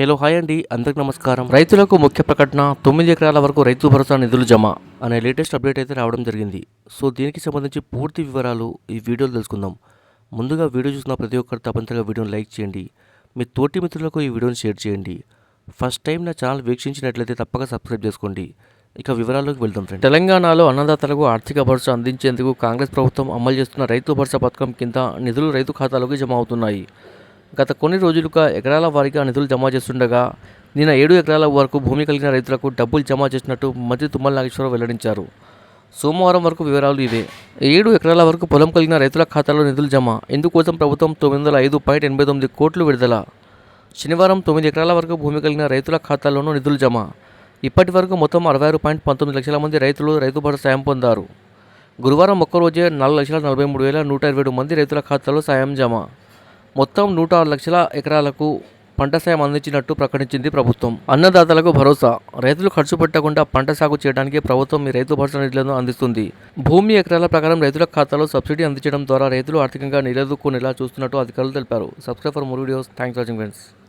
Hello hi అండి. అందరికి నమస్కారం. రైతులకు ముఖ్య ప్రకటన తొమ్మిది ఎకరాల వరకు రైతు భరోసా నిధులు జమ అనే లేటెస్ట్ అప్డేట్ అయితే రావడం జరిగింది. సో దీనికి సంబంధించి పూర్తి వివరాలు ఈ వీడియోలో తెలుసుకుందాం. ముందుగా వీడియో చూసిన ప్రతి ఒక్కరు తప్పనిసరిగా వీడియోని లైక్ చేయండి. మీ తోటి మిత్రులకు ఈ వీడియోని షేర్ చేయండి. ఫస్ట్ టైం నా ఛానల్ వీక్షించినట్లయితే తప్పక సబ్స్క్రైబ్ చేసుకోండి. ఇక వివరాల్లోకి వెళ్దాం ఫ్రెండ్ తెలంగాణలో అన్నదాతలకు ఆర్థిక భరోసా అందించేందుకు కాంగ్రెస్ ప్రభుత్వం అమలు చేస్తున్న రైతు భరోసా పథకం కింద నిధులు రైతు ఖాతాలోకి జమ అవుతున్నాయి. గత కొన్ని రోజులుగా ఎకరాల వారీగా నిధులు జమ చేస్తుండగా నిన్న ఏడు ఎకరాల వరకు భూమి కలిగిన రైతులకు డబ్బులు జమ చేసినట్టు మంత్రి తుమ్మల నాగేశ్వరరావు వెల్లడించారు. సోమవారం వరకు వివరాలు ఇవే. ఏడు ఎకరాల వరకు పొలం కలిగిన రైతుల ఖాతాలో నిధులు జమ. ఇందుకోసం ప్రభుత్వం తొమ్మిది వందల ఐదు పాయింట్ ఎనభై తొమ్మిది కోట్లు విడుదల. శనివారం తొమ్మిది ఎకరాల వరకు భూమి కలిగిన రైతుల ఖాతాల్లోనూ నిధులు జమ. ఇప్పటి వరకు మొత్తం అరవై ఆరు పాయింట్ పంతొమ్మిది లక్షల మంది రైతులు రైతు భరోసా సాయం పొందారు. గురువారం ఒక్కరోజే నాలుగు లక్షల నలభై మూడు వేల నూట ఇరవై ఏడు మంది రైతుల ఖాతాలో సాయం జమ. మొత్తం నూట ఆరు లక్షల ఎకరాలకు పంట సాయం అందించినట్టు ప్రకటించింది ప్రభుత్వం. అన్నదాతలకు భరోసా. రైతులు ఖర్చు పెట్టకుండా పంట సాగు చేయడానికి ప్రభుత్వం ఈ రైతు భరోసా నిధులను అందిస్తుంది. భూమి ఎకరాల ప్రకారం రైతుల ఖాతాలో సబ్సిడీ అందించడం ద్వారా రైతులు ఆర్థికంగా నిలదొక్కునేలా చూస్తున్నట్టు అధికారులు తెలిపారు. Subscribe for more videos. Thanks watching friends.